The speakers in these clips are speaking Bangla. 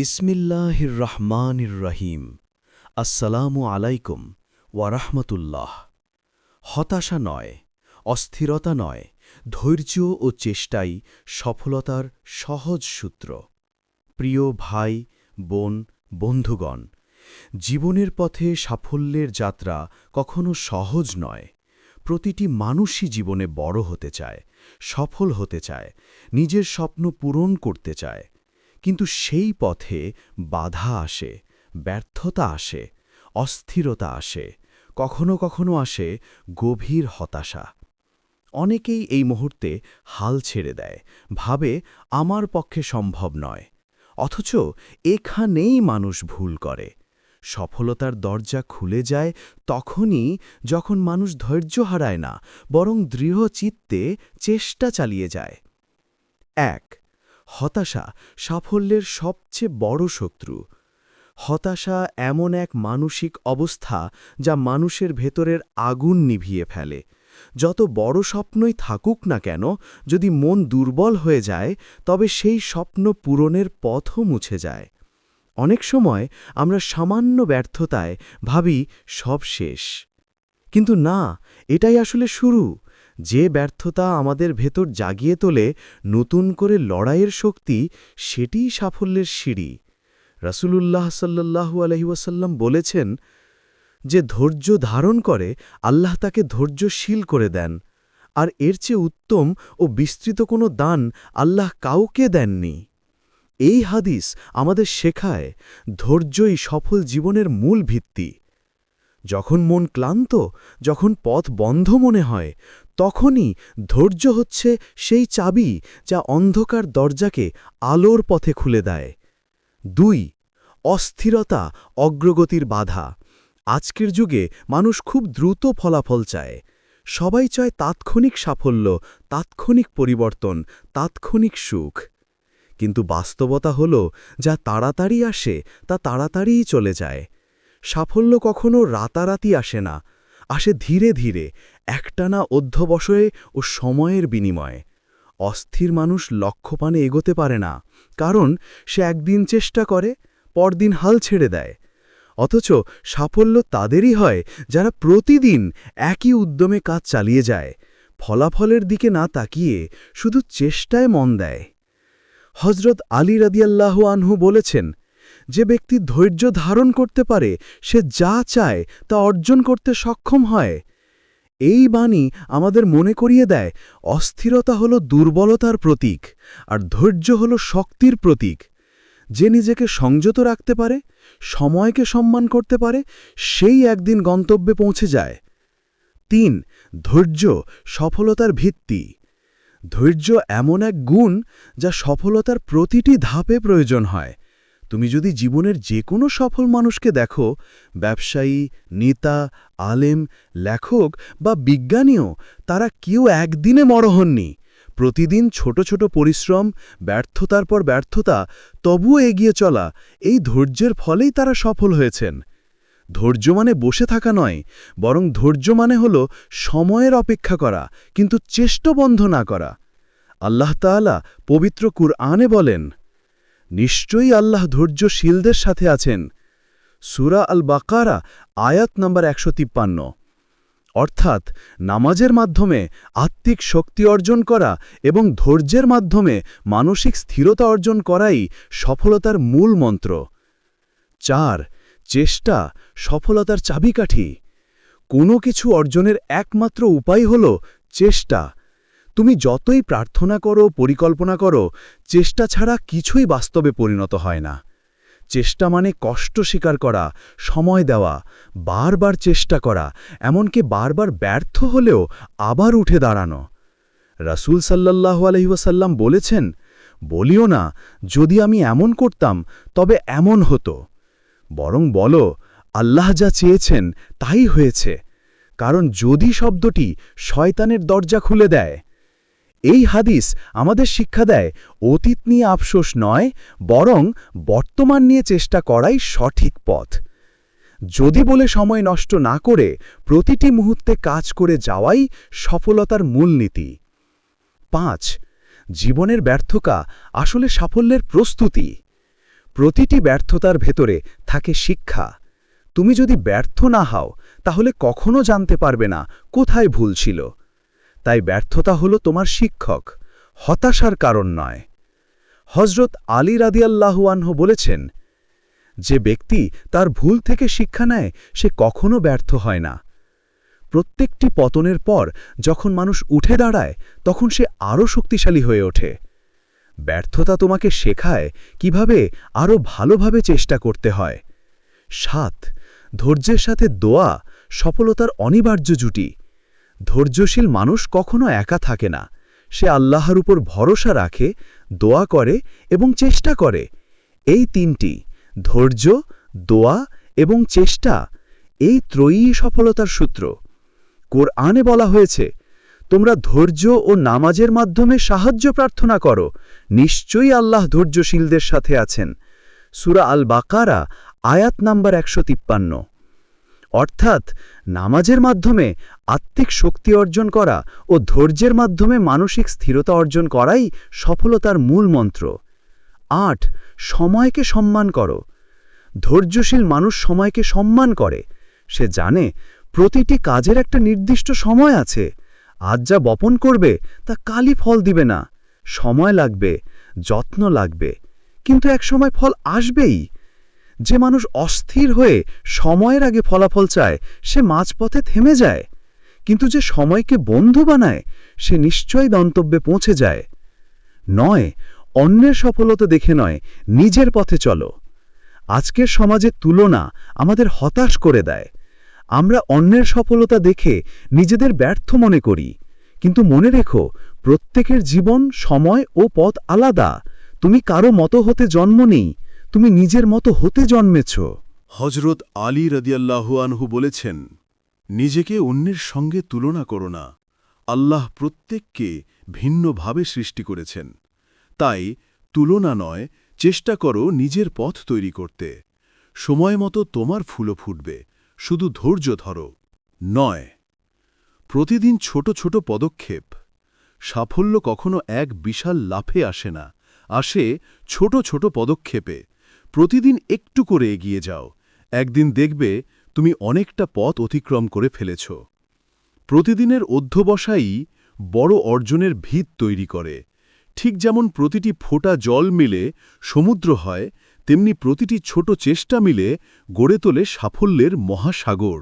বিসমিল্লাহির রহমানির রহিম আসসালামু আলাইকুম ওয়ারাহমতুল্লাহ হতাশা নয়, অস্থিরতা নয়, ধৈর্য ও চেষ্টাই সফলতার সহজ সূত্র। প্রিয় ভাই, বোন, বন্ধুগণ, জীবনের পথে সাফল্যের যাত্রা কখনো সহজ নয়। প্রতিটি মানুষই জীবনে বড় হতে চায়, সফল হতে চায়, নিজের স্বপ্ন পূরণ করতে চায়। কিন্তু সেই পথে বাধা আসে, ব্যর্থতা আসে, অস্থিরতা আসে, কখনো কখনো আসে গভীর হতাশা। অনেকেই এই মুহূর্তে হাল ছেড়ে দেয়, ভাবে আমার পক্ষে সম্ভব নয়, অথচ এখানেই মানুষ ভুল করে। সফলতার দরজা খুলে যায় তখনই যখন মানুষ ধৈর্য হারায় না, বরং দৃঢ় চিত্তে চেষ্টা চালিয়ে যায়। এক হতাশা সাফল্যের সবচেয়ে বড় শত্রু। হতাশা এমন এক মানসিক অবস্থা যা মানুষের ভেতরের আগুন নিভিয়ে ফেলে। যত বড় স্বপ্নই থাকুক না কেন, যদি মন দুর্বল হয়ে যায়, তবে সেই স্বপ্ন পূরণের পথও মুছে যায়। অনেক সময় আমরা সামান্য ব্যর্থতায় ভাবি সব শেষ। কিন্তু না, এটাই আসলে শুরু। যে ব্যর্থতা আমাদের ভেতর জাগিয়ে তোলে, নতুন করে লড়াইয়ের শক্তি, সেটিই সাফল্যের সিঁড়ি। রাসূলুল্লাহ সাল্লাল্লাহু আলহিউসাল্লাম বলেছেন যে, ধৈর্য ধারণ করে আল্লাহ তাকে ধৈর্যশীল করে দেন, আর এর চেয়ে উত্তম ও বিস্তৃত কোনো দান আল্লাহ কাউকে দেননি। এই হাদিস আমাদের শেখায়, ধৈর্যই সফল জীবনের মূল ভিত্তি। যখন মন ক্লান্ত, যখন পথ বন্ধ মনে হয় তখনই ধৈর্য হচ্ছে সেই চাবি যা অন্ধকার দরজাকে আলোর পথে খুলে দেয়। দুই, অস্থিরতা অগ্রগতির বাধা। আজকের যুগে মানুষ খুব দ্রুত ফলাফল চায়। সবাই চায় তাৎক্ষণিক সাফল্য, তাৎক্ষণিক পরিবর্তন, তাৎক্ষণিক সুখ। কিন্তু বাস্তবতা হল, যা তাড়াতাড়ি আসে, তা তাড়াতাড়িই চলে যায়। সাফল্য কখনো রাতারাতি আসে না, আসে ধীরে ধীরে। একটানা অধ্যবসয়ে ও সময়ের বিনিময়ে। অস্থির মানুষ লক্ষ্যপানে এগোতে পারে না, কারণ সে একদিন চেষ্টা করে, পরদিন হাল ছেড়ে দেয়। অথচ সাফল্য তাদেরই হয় যারা প্রতিদিন একই উদ্যমে কাজ চালিয়ে যায়, ফলাফলের দিকে না তাকিয়ে শুধু চেষ্টায় মন দেয়। হজরত আলী রাদিয়াল্লাহ আনহু বলেছেন, যে ব্যক্তি ধৈর্য ধারণ করতে পারে, সে যা চায় তা অর্জন করতে সক্ষম হয়। এই বাণী আমাদের মনে করিয়ে দেয়, অস্থিরতা হল দুর্বলতার প্রতীক, আর ধৈর্য হল শক্তির প্রতীক। যে নিজেকে সংযত রাখতে পারে, সময়কে সম্মান করতে পারে, সেই একদিন গন্তব্যে পৌঁছে যায়। তিন, ধৈর্য, সফলতার ভিত্তি। ধৈর্য এমন এক গুণ যা সফলতার প্রতিটি ধাপে প্রয়োজন হয়। তুমি যদি জীবনের যে কোনো সফল মানুষকে দেখো, ব্যবসায়ী, নেতা, আলেম, লেখক বা বিজ্ঞানীও, তারা কেউ একদিনে মরহননি প্রতিদিন ছোট ছোট পরিশ্রম, ব্যর্থতার পর ব্যর্থতা, তবুও এগিয়ে চলা, এই ধৈর্যের ফলেই তারা সফল হয়েছেন। ধৈর্য মানে বসে থাকা নয়, বরং ধৈর্য মানে হল সময়ের অপেক্ষা করা, কিন্তু চেষ্ট বন্ধ না করা। আল্লাহ তাআলা পবিত্র কুরআনে বলেন নিশ্চয়ই আল্লাহ ধৈর্যশীলদের সাথে আছেন। সুরা আল বাকারা আয়াত নম্বর একশো তিপ্পান্ন। অর্থাৎ, নামাজের মাধ্যমে আত্মিক শক্তি অর্জন করা এবং ধৈর্যের মাধ্যমে মানসিক স্থিরতা অর্জন করাই সফলতার মূল মন্ত্র। চার, চেষ্টা সফলতার চাবিকাঠি। কোনো কিছু অর্জনের একমাত্র উপায় হল চেষ্টা। তুমি যতই প্রার্থনা করো, পরিকল্পনা করো, চেষ্টা ছাড়া কিছুই বাস্তবে পরিণত হয় না। চেষ্টা মানে কষ্ট স্বীকার করা, সময় দেওয়া, বারবার চেষ্টা করা, এমনকি বারবার ব্যর্থ হলেও আবার উঠে দাঁড়ানো। রাসুল সাল্লাহ আলহিউসাল্লাম বলেছেন, বলিও না, যদি আমি এমন করতাম, তবে এমন হতো। বরং বলো, আল্লাহ যা চেয়েছেন, তাই হয়েছে। কারণ যদি শব্দটি শয়তানের দরজা খুলে দেয় এই হাদিস আমাদের শিক্ষা দেয়, অতীত নিয়ে আফসোস নয়, বরং বর্তমান নিয়ে চেষ্টা করাই সঠিক পথ। যদি বলে সময় নষ্ট না করে প্রতিটি মুহূর্তে কাজ করে যাওয়াই সফলতার মূলনীতি পাঁচ, জীবনের ব্যর্থকা আসলে সাফল্যের প্রস্তুতি। প্রতিটি ব্যর্থতার ভেতরে থাকে শিক্ষা। তুমি যদি ব্যর্থ না হও, তাহলে কখনো জানতে পারবে না কোথায় ভুল ছিল। তাই ব্যর্থতা হলো তোমার শিক্ষক, হতাশার কারণ নয়। হজরত আলী রাদিয়াল্লাহুয়ানহ বলেছেন, যে ব্যক্তি তার ভুল থেকে শিক্ষা নেয়, সে কখনো ব্যর্থ হয় না। প্রত্যেকটি পতনের পর যখন মানুষ উঠে দাঁড়ায়, তখন সে আরও শক্তিশালী হয়ে ওঠে। ব্যর্থতা তোমাকে শেখায় কীভাবে আরও ভালোভাবে চেষ্টা করতে হয়। সাত, ধৈর্যের সাথে দোয়া সফলতার অনিবার্য জুটি। ধৈর্যশীল মানুষ কখনো একা থাকে না। সে আল্লাহর উপর ভরসা রাখে, দোয়া করে এবং চেষ্টা করে। এই তিনটি, ধৈর্য, দোয়া এবং চেষ্টা, এই ত্রয়ী সফলতার সূত্র। কোরআনে বলা হয়েছে, তোমরা ধৈর্য ও নামাজের মাধ্যমে সাহায্য প্রার্থনা করো। নিশ্চয়ই আল্লাহ ধৈর্যশীলদের সাথে আছেন। সুরা আল বাকারা আয়াত নাম্বার একশো তিপ্পান্ন। অর্থাৎ, নামাজের মাধ্যমে আত্মিক শক্তি অর্জন করা ও ধৈর্যের মাধ্যমে মানসিক স্থিরতা অর্জন করাই সফলতার মূল মন্ত্র। আট, সময়কে সম্মান করো। ধৈর্যশীল মানুষ সময়কে সম্মান করে। সে জানে প্রতিটি কাজের একটা নির্দিষ্ট সময় আছে। আজ যা বপন করবে, তা কালই ফল দিবে না। সময় লাগবে, যত্ন লাগবে। কিন্তু একসময় ফল আসবেই। যে মানুষ অস্থির হয়ে সময়ের আগে ফলাফল চায়, সে মাঝপথে থেমে যায়। কিন্তু যে সময়কে বন্ধু বানায়, সে নিশ্চয়ই গন্তব্যে পৌঁছে যায়। নয়, অন্যের সফলতা দেখে নয়, নিজের পথে চলো। আজকের সমাজের তুলনা আমাদের হতাশ করে দেয়। আমরা অন্যের সফলতা দেখে নিজেদের ব্যর্থ মনে করি। কিন্তু মনে রেখো, প্রত্যেকের জীবন, সময় ও পথ আলাদা। তুমি কারও মতো হতে জন্ম নেই, তুমি নিজের মতো হতে জন্মেছ। হজরত আলী রদিয়াল্লাহুয়ানহু বলেছেন নিজেকে অন্যের সঙ্গে তুলনা করো না। আল্লাহ প্রত্যেককে ভিন্নভাবে সৃষ্টি করেছেন। তাই তুলনা নয়, চেষ্টা করো নিজের পথ তৈরি করতে। সময় মতো তোমার ফুলও ফুটবে, শুধু ধৈর্য ধরো। নয়, প্রতিদিন ছোট ছোট পদক্ষেপ। সাফল্য কখনো এক বিশাল লাফে আসে না, আসে ছোট ছোট পদক্ষেপে। প্রতিদিন একটু করে এগিয়ে যাও। একদিন দেখবে তুমি অনেকটা পথ অতিক্রম করে ফেলেছ। প্রতিদিনের অধ্যবসায়ই বড় অর্জনের ভিত তৈরি করে। ঠিক যেমন প্রতিটি ফোঁটা জল মিলে সমুদ্র হয়, তেমনি প্রতিটি ছোট চেষ্টা মিলে গড়ে তোলে সাফল্যের মহাসাগর।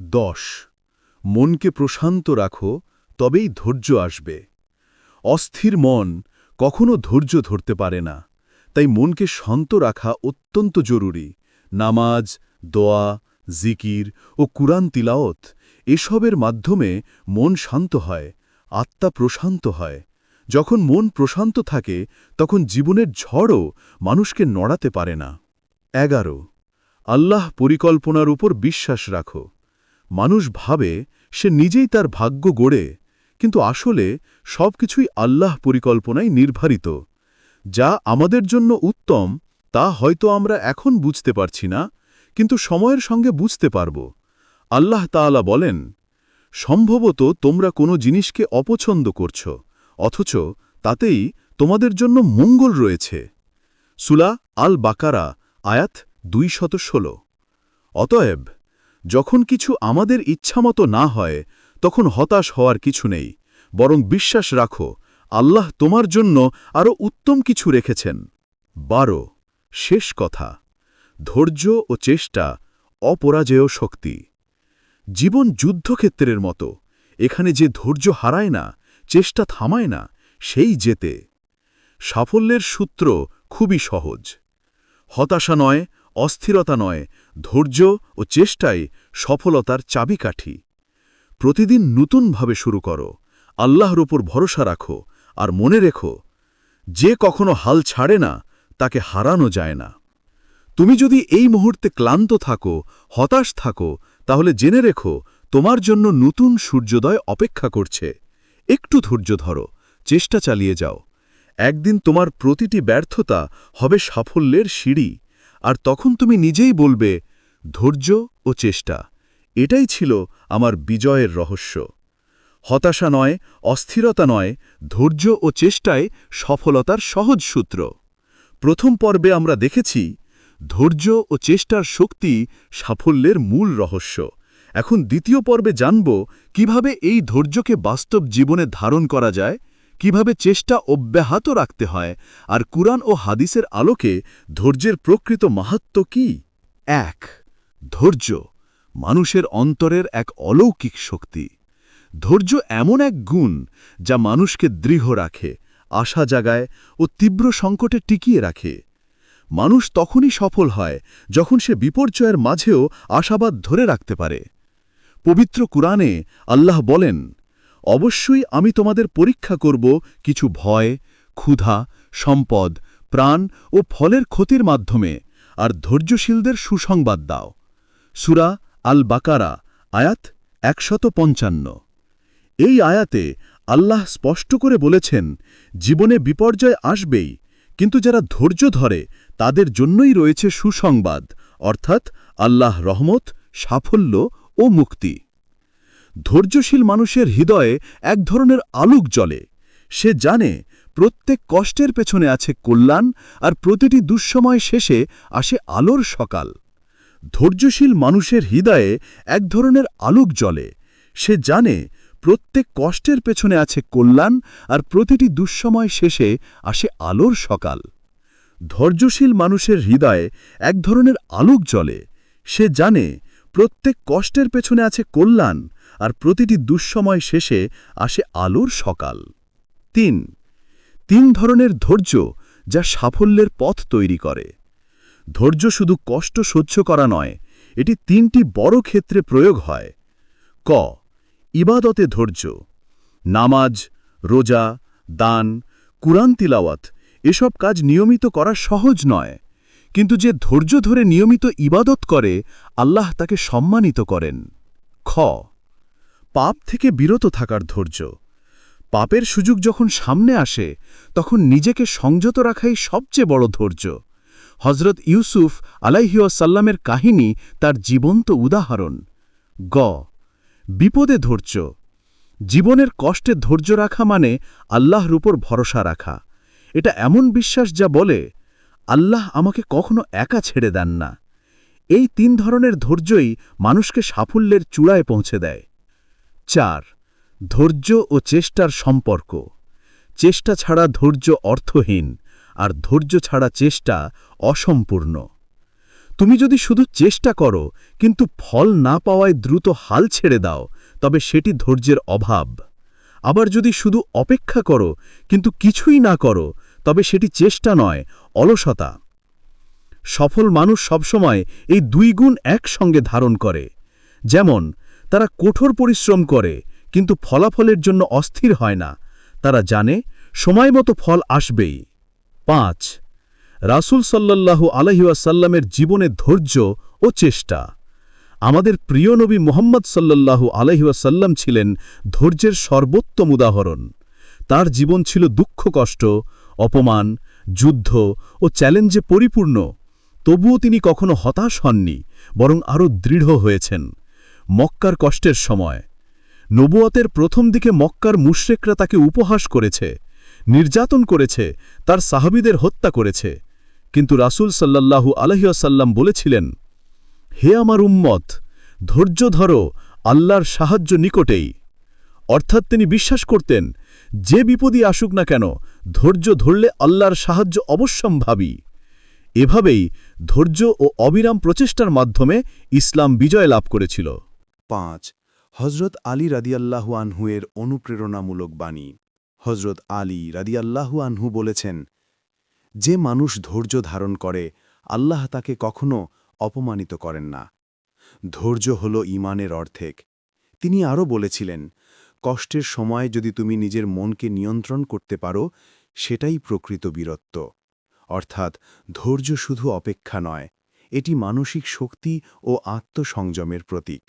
দশ। মনকে প্রশান্ত রাখো, তবেই ধৈর্য আসবে। অস্থির মন কখনো ধৈর্য ধরতে পারে না, তাই মনকে শান্ত রাখা অত্যন্ত জরুরি। নামাজ, দোয়া জিকির ও কুরআন তিলাওত এসবের মাধ্যমে মন শান্ত হয়, আত্মা প্রশান্ত হয়। যখন মন প্রশান্ত থাকে, তখন জীবনের ঝড়ও মানুষকে নড়াতে পারে না। এগারো, আল্লাহ পরিকল্পনার উপর বিশ্বাস রাখো। মানুষ ভাবে সে নিজেই তার ভাগ্য গড়ে, কিন্তু আসলে সবকিছুই আল্লাহ পরিকল্পনায় নির্ধারিত। যা আমাদের জন্য উত্তম, তা হয়তো আমরা এখন বুঝতে পারছি না কিন্তু সময়ের সঙ্গে বুঝতে পারব। আল্লাহ তাআলা বলেন, সম্ভবত তোমরা কোনো জিনিসকে অপছন্দ করছ, অথচ তাতেই তোমাদের জন্য মঙ্গল রয়েছে। সুলা আল বাকারা আয়াত দুই শত ষোলো। অতএব, যখন কিছু আমাদের ইচ্ছামতো না হয়, তখন হতাশ হওয়ার কিছু নেই, বরং বিশ্বাস রাখো, আল্লাহ তোমার জন্য আরও উত্তম কিছু রেখেছেন। বারো, শেষ কথা। ধৈর্য ও চেষ্টা অপরাজেয় শক্তি। জীবন যুদ্ধক্ষেত্রের মতো, এখানে যে ধৈর্য হারায় না, চেষ্টা থামায় না, সেই যেতে সাফল্যের সূত্র খুবই সহজ। হতাশা নয়, অস্থিরতা নয়, ধৈর্য ও চেষ্টাই সফলতার চাবিকাঠি। প্রতিদিন নতুনভাবে শুরু করো, আল্লাহর ওপর ভরসা রাখো আর মনে রেখো, যে কখনো হাল ছাড়ে না, তাকে হারানো যায় না। তুমি যদি এই মুহূর্তে ক্লান্ত থাকো, হতাশ থাকো, তাহলে জেনে রেখো, তোমার জন্য নতুন সূর্যোদয় অপেক্ষা করছে। একটু ধৈর্য ধরো, চেষ্টা চালিয়ে যাও। একদিন তোমার প্রতিটি ব্যর্থতা হবে সাফল্যের সিঁড়ি, আর তখন তুমি নিজেই বলবে, ধৈর্য ও চেষ্টা, এটাই ছিল আমার বিজয়ের রহস্য। হতাশা নয়, অস্থিরতা নয়, ধৈর্য ও চেষ্টায় সফলতার সহজ সূত্র। প্রথম পর্বে আমরা দেখেছি ধৈর্য ও চেষ্টার শক্তি সাফল্যের মূল রহস্য। এখন দ্বিতীয় পর্বে জানব কীভাবে এই ধৈর্যকে বাস্তব জীবনে ধারণ করা যায়, কীভাবে চেষ্টা অব্যাহত রাখতে হয়, আর কুরআন ও হাদিসের আলোকে ধৈর্যের প্রকৃত মাহাত্ম কি? এক, ধৈর্য মানুষের অন্তরের এক অলৌকিক শক্তি। ধৈর্য এমন এক গুণ যা মানুষকে দৃঢ় রাখে, আশা জাগায় ও তীব্র সংকটে টিকিয়ে রাখে। মানুষ তখনই সফল হয় যখন সে বিপর্যয়ের মাঝেও আশাবাদ ধরে রাখতে পারে। পবিত্র কুরআনে আল্লাহ বলেন, অবশ্যই আমি তোমাদের পরীক্ষা করব কিছু ভয়, ক্ষুধা, সম্পদ, প্রাণ ও ফলের ক্ষতির মাধ্যমে, আর ধৈর্যশীলদের সুসংবাদ দাও। সুরা আল বাকারা আয়াত একশত পঞ্চান্ন। এই আয়াতে আল্লাহ স্পষ্ট করে বলেছেন, জীবনে বিপর্যয় আসবেই কিন্তু যারা ধৈর্য ধরে, তাদের জন্যই রয়েছে সুসংবাদ, অর্থাৎ আল্লাহ রহমত, সাফল্য ও মুক্তি। ধৈর্যশীল মানুষের হৃদয়ে এক ধরনের আলোক জ্বলে। সে জানে প্রত্যেক কষ্টের পেছনে আছে কল্যাণ আর প্রতিটি দুঃসময় শেষে আসে আলোর সকাল। ধৈর্যশীল মানুষের হৃদয়ে এক ধরনের আলোক জ্বলে। সে জানে প্রত্যেক কষ্টের পেছনে আছে কল্যাণ আর প্রতিটি দুঃসময় শেষে আসে আলোর সকাল। ধৈর্যশীল মানুষের হৃদয়ে এক ধরনের আলোক জ্বলে। সে জানে প্রত্যেক কষ্টের পেছনে আছে কল্যাণ আর প্রতিটি দুঃসময় শেষে আসে আলোর সকাল। তিন। তিন ধরনের ধৈর্য যা সাফল্যের পথ তৈরি করে। ধৈর্য শুধু কষ্ট সহ্য করা নয়, এটি তিনটি বড় ক্ষেত্রে প্রয়োগ হয়। ক। ইবাদতে ধৈর্য, নামাজ, রোজা, দান, কুরআন তিলাওয়াত, এসব কাজ নিয়মিত করা সহজ নয়। কিন্তু যে ধৈর্য ধরে নিয়মিত ইবাদত করে, আল্লাহ তাকে সম্মানিত করেন। খ, পাপ থেকে বিরত থাকার ধৈর্য। পাপের সুযোগ যখন সামনে আসে, তখন নিজেকে সংযত রাখাই সবচেয়ে বড় ধৈর্য। হজরত ইউসুফ আলাইহিয়াসাল্লামের কাহিনী তার জীবন্ত উদাহরণ। গ বিপদে ধৈর্য। জীবনের কষ্টে ধৈর্য রাখা মানে আল্লাহর উপর ভরসা রাখা। এটা এমন বিশ্বাস যা বলে, আল্লাহ আমাকে কখনো একা ছেড়ে দেন না। এই তিন ধরনের ধৈর্যই মানুষকে সাফল্যের চূড়ায় পৌঁছে দেয়। চার, ধৈর্য ও চেষ্টার সম্পর্ক। চেষ্টা ছাড়া ধৈর্য অর্থহীন, আর ধৈর্য ছাড়া চেষ্টা অসম্পূর্ণ। তুমি যদি শুধু চেষ্টা করো, কিন্তু ফল না পাওয়ায় দ্রুত হাল ছেড়ে দাও, তবে সেটি ধৈর্যের অভাব। আবার যদি শুধু অপেক্ষা করো, কিন্তু কিছুই না করো, তবে সেটি চেষ্টা নয়, অলসতা। সফল মানুষ সবসময় এই দুই গুণ একসঙ্গে ধারণ করে। যেমন, তারা কঠোর পরিশ্রম করে, কিন্তু ফলাফলের জন্য অস্থির হয় না। তারা জানে, সময় মতো ফল আসবেই। পাঁচ রাসূল সাল্লাল্লাহু আলহিউসাল্লামের জীবনে ধৈর্য ও চেষ্টা। আমাদের প্রিয় নবী মোহাম্মদ সাল্লাল্লাহু আলহিউসাল্লাম ছিলেন ধৈর্যের সর্বোত্তম উদাহরণ। তার জীবন ছিল দুঃখ, কষ্ট, অপমান, যুদ্ধ ও চ্যালেঞ্জে পরিপূর্ণ। তবুও তিনি কখনো হতাশ হননি, বরং আরও দৃঢ় হয়েছেন। মক্কার কষ্টের সময়। নবুয়তের প্রথম দিকে মক্কার মুশরেকরা তাকে উপহাস করেছে, নির্যাতন করেছে, তার সাহাবিদের হত্যা করেছে। কিন্তু রাসূল সাল্লাল্লাহু আলহিয়াসাল্লাম বলেছিলেন, হে আমার উম্মত, ধৈর্য ধরো আল্লাহর সাহায্য নিকটেই। অর্থাৎ তিনি বিশ্বাস করতেন, যে বিপদই আসুক না কেন, ধৈর্য ধরলে আল্লাহর সাহায্য অবশ্যম্ভাবী। এভাবেই ধৈর্য ও অবিরাম প্রচেষ্টার মাধ্যমে ইসলাম বিজয় লাভ করেছিল। পাঁচ হজরত আলী রাদিয়াল্লাহু আনহুয়ের অনুপ্রেরণামূলক বাণী। হজরত আলী রাদিয়াল্লাহু আনহু বলেছেন যে মানুষ ধৈর্য ধারণ করে, আল্লাহ তাকে কখনো অপমানিত করেন না। ধৈর্য হল ইমানের অর্ধেক। তিনি আরও বলেছিলেন, কষ্টের সময় যদি তুমি নিজের মনকে নিয়ন্ত্রণ করতে পারো, সেটাই প্রকৃত বীরত্ব। অর্থাৎ, ধৈর্য শুধু অপেক্ষা নয়, এটি মানসিক শক্তি ও আত্মসংযমের প্রতীক।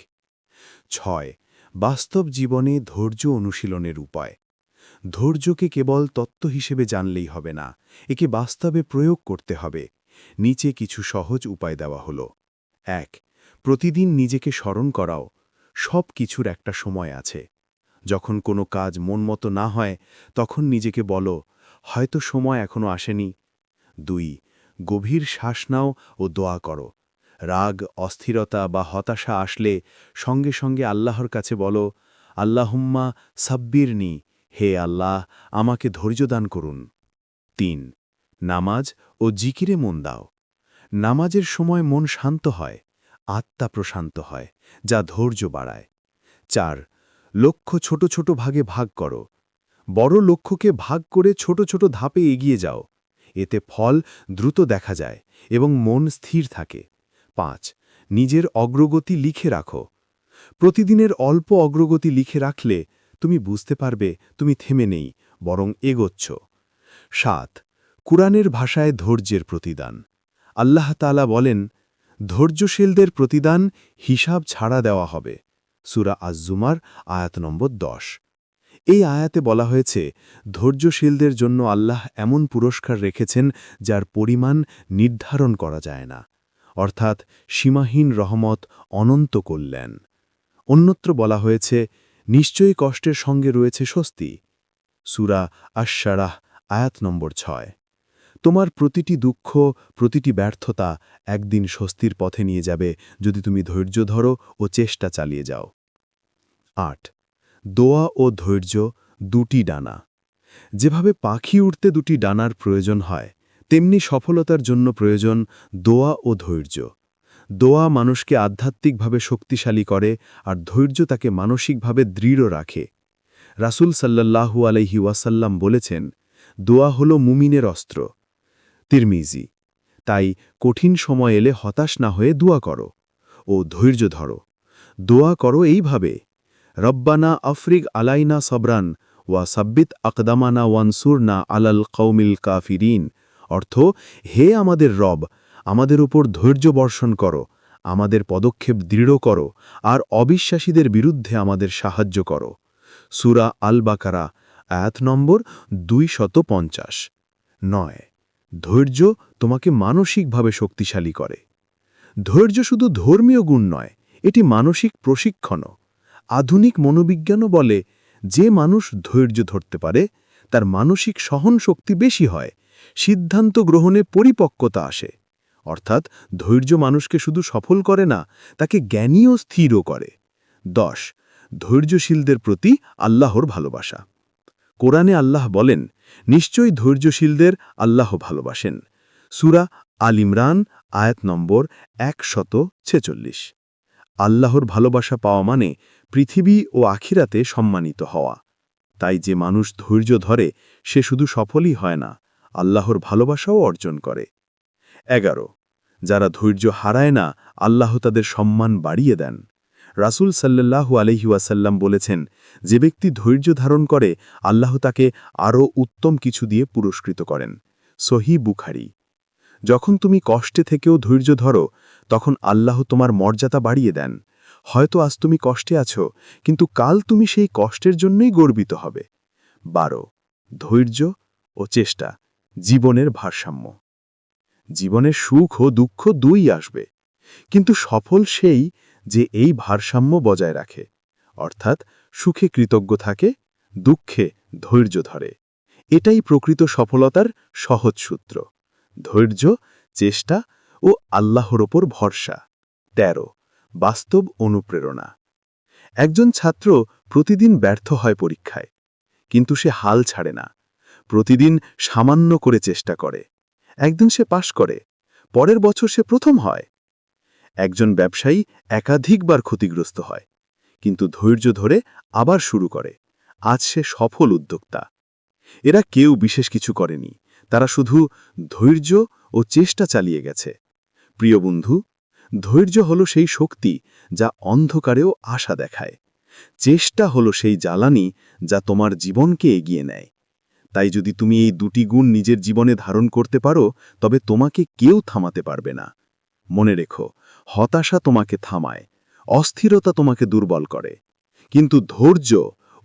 ছয়, বাস্তব জীবনে ধৈর্য অনুশীলনের উপায়। ধৈর্যকে কেবল তত্ত্ব হিসেবে জানলেই হবে না, একে বাস্তবে প্রয়োগ করতে হবে। নিচে কিছু সহজ উপায় দেওয়া হল। এক, প্রতিদিন নিজেকে স্মরণ করাও। সব কিছুর একটা সময় আছে। যখন কোনো কাজ মন মতো না হয়, তখন নিজেকে বলো, হয়তো সময় এখনও আসেনি। দুই, গভীর শ্বাস নাও ও দোয়া করো। রাগ, অস্থিরতা বা হতাশা আসলে সঙ্গে সঙ্গে আল্লাহর কাছে বলো, আল্লাহুম্মা সাব্বিরনি। হে আল্লাহ, আমাকে ধৈর্য দান করুন। তিন, নামাজ ও জিকিরে মন দাও। নামাজের সময় মন শান্ত হয়, আত্মা প্রশান্ত হয়, যা ধৈর্য বাড়ায়। চার, লক্ষ্য ছোট ছোট ভাগে ভাগ করো। বড় লক্ষ্যকে ভাগ করে ছোট ছোট ধাপে এগিয়ে যাও। এতে ফল দ্রুত দেখা যায় এবং মন স্থির থাকে। পাঁচ, নিজের অগ্রগতি লিখে রাখো। প্রতিদিনের অল্প অগ্রগতি লিখে রাখলে তুমি বুঝতে পারবে তুমি থেমে নেই, বরং এগোচ্ছ। সাত, কুরআনের ভাষায় ধৈর্যের প্রতিদান। আল্লাহ তালা বলেন, ধৈর্যশীলদের প্রতিদান হিসাব ছাড়া দেওয়া হবে। সুরা আজ্জুমার আয়াত নম্বর দশ। এই আয়াতে বলা হয়েছে, ধৈর্যশীলদের জন্য আল্লাহ এমন পুরস্কার রেখেছেন যার পরিমাণ নির্ধারণ করা যায় না। অর্থাৎ সীমাহীন রহমত অনন্ত কল্যাণ। অন্যত্র বলা হয়েছে নিশ্চয়ই কষ্টের সঙ্গে রয়েছে স্বস্তি। সুরা আশারাহ আয়াত নম্বর ছয়। তোমার প্রতিটি দুঃখ, প্রতিটি ব্যর্থতা একদিন স্বস্তির পথে নিয়ে যাবে যদি তুমি ধৈর্য ধরো ও চেষ্টা চালিয়ে যাও। আট। দোয়া ও ধৈর্য দুটি ডানা। যেভাবে পাখি উঠতে দুটি ডানার প্রয়োজন হয়, তেমনি সফলতার জন্য প্রয়োজন দোয়া ও ধৈর্য। দোয়া মানুষকে আধ্যাত্মিকভাবে শক্তিশালী করে আর ধৈর্য তাকে মানসিকভাবে দৃঢ় রাখে। রাসূল সাল্লাল্লাহু আলাইহি ওয়াসাল্লাম বলেছেন, দোয়া হল মুমিনের অস্ত্র। তিরমিজি, তাই কঠিন সময় এলে হতাশ না হয়ে দোয়া করো ও ধৈর্য ধরো। দোয়া করো এইভাবে, রব্বানা আফরিক আলাইনা সবরান ওয়া সাব্বিত আকদামানা ওয়ানসুরনা আলাল কৌমিল কাফিরিন। অর্থ, হে আমাদের রব আমাদের উপর ধৈর্য বর্ষণ করো, আমাদের পদক্ষেপ দৃঢ় করো, আর অবিশ্বাসীদের বিরুদ্ধে আমাদের সাহায্য করো। সুরা আল বাকারা আয়াত নম্বর দুই শত পঞ্চাশ। নয়, ধৈর্য তোমাকে মানসিকভাবে শক্তিশালী করে। ধৈর্য শুধু ধর্মীয় গুণ নয়, এটি মানসিক প্রশিক্ষণও। আধুনিক মনোবিজ্ঞানও বলে, যে মানুষ ধৈর্য ধরতে পারে, তার মানসিক সহন শক্তি বেশি হয়, সিদ্ধান্ত গ্রহণে পরিপক্কতা আসে। অর্থাৎ ধৈর্য মানুষকে শুধু সফল করে না, তাকে জ্ঞানীও স্থিরও করে। দশ, ধৈর্যশীলদের প্রতি আল্লাহর ভালোবাসা। কোরআনে আল্লাহ বলেন, নিশ্চয়ই ধৈর্যশীলদের আল্লাহ ভালোবাসেন। সুরা আল ইমরান, আয়াত নম্বর একশত ছেচল্লিশ। আল্লাহর ভালোবাসা পাওয়া মানে পৃথিবী ও আখিরাতে সম্মানিত হওয়া। তাই যে মানুষ ধৈর্য ধরে, সে শুধু সফলই হয় না, আল্লাহর ভালোবাসাও অর্জন করে। এগারো। যারা ধৈর্য হারায় না, আল্লাহ তাদের সম্মান বাড়িয়ে দেন। রাসূল সাল্লাল্লাহু আলহিউসাল্লাম বলেছেন, যে ব্যক্তি ধৈর্য ধারণ করে, আল্লাহ তাকে আরও উত্তম কিছু দিয়ে পুরস্কৃত করেন। সহি বুখারি। যখন তুমি কষ্টে থেকেও ধৈর্য ধরো, তখন আল্লাহ তোমার মর্যাদা বাড়িয়ে দেন। হয়তো আজ তুমি কষ্টে আছো, কিন্তু কাল তুমি সেই কষ্টের জন্যই গর্বিত হবে। বারো। ধৈর্য ও চেষ্টা, জীবনের ভারসাম্য। জীবনের সুখ ও দুঃখ দুই আসবে। কিন্তু সফল সেই যে এই ভারসাম্য বজায় রাখে, অর্থাৎ সুখে কৃতজ্ঞ থাকে, দুঃখে ধৈর্য ধরে। এটাই প্রকৃত সফলতার সহজ সূত্র। ধৈর্য, চেষ্টা ও আল্লাহর ওপর ভরসা। তেরো, বাস্তব অনুপ্রেরণা। একজন ছাত্র প্রতিদিন ব্যর্থ হয় পরীক্ষায়, কিন্তু সে হাল ছাড়ে না। প্রতিদিন সামান্য করে চেষ্টা করে। একদিন সে পাশ করে, পরের বছর সে প্রথম হয়। একজন ব্যবসায়ী একাধিকবার ক্ষতিগ্রস্ত হয়, কিন্তু ধৈর্য ধরে আবার শুরু করে। আজ সে সফল উদ্যোক্তা। এরা কেউ বিশেষ কিছু করেনি, তারা শুধু ধৈর্য ও চেষ্টা চালিয়ে গেছে। প্রিয় বন্ধু, ধৈর্য হলো সেই শক্তি যা অন্ধকারেও আশা দেখায়। চেষ্টা হলো সেই জ্বালানি যা তোমার জীবনকে এগিয়ে নেয়। তাই যদি তুমি এই দুটি গুণ নিজের জীবনে ধারণ করতে পারো, তবে তোমাকে কেউ থামাতে পারবে না। মনে রেখো, হতাশা তোমাকে থামায়, অস্থিরতা তোমাকে দুর্বল করে, কিন্তু ধৈর্য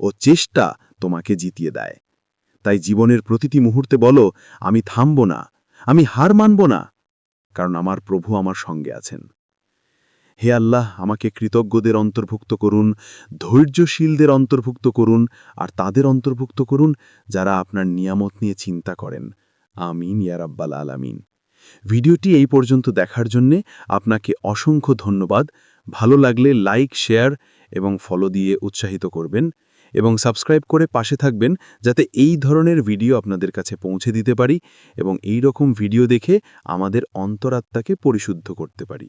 ও চেষ্টা তোমাকে জিতিয়ে দেয়। তাই জীবনের প্রতিটি মুহূর্তে বলো, আমি থামব না, আমি হার মানব না, কারণ আমার প্রভু আমার সঙ্গে আছেন। হে আল্লাহ, আমাকে কৃতজ্ঞদের অন্তর্ভুক্ত করুন, ধৈর্যশীলদের অন্তর্ভুক্ত করুন, আর তাদের অন্তর্ভুক্ত করুন যারা আপনার নিয়ামত নিয়ে চিন্তা করেন। আমিন ইয়ার ইয়ারাব্বাল আলামিন। ভিডিওটি এই পর্যন্ত দেখার জন্যে আপনাকে অসংখ্য ধন্যবাদ। ভালো লাগলে লাইক, শেয়ার এবং ফলো দিয়ে উৎসাহিত করবেন এবং সাবস্ক্রাইব করে পাশে থাকবেন যাতে এই ধরনের ভিডিও আপনাদের কাছে পৌঁছে দিতে পারি এবং এই রকম ভিডিও দেখে আমাদের অন্তরাত্মাকে পরিশুদ্ধ করতে পারি।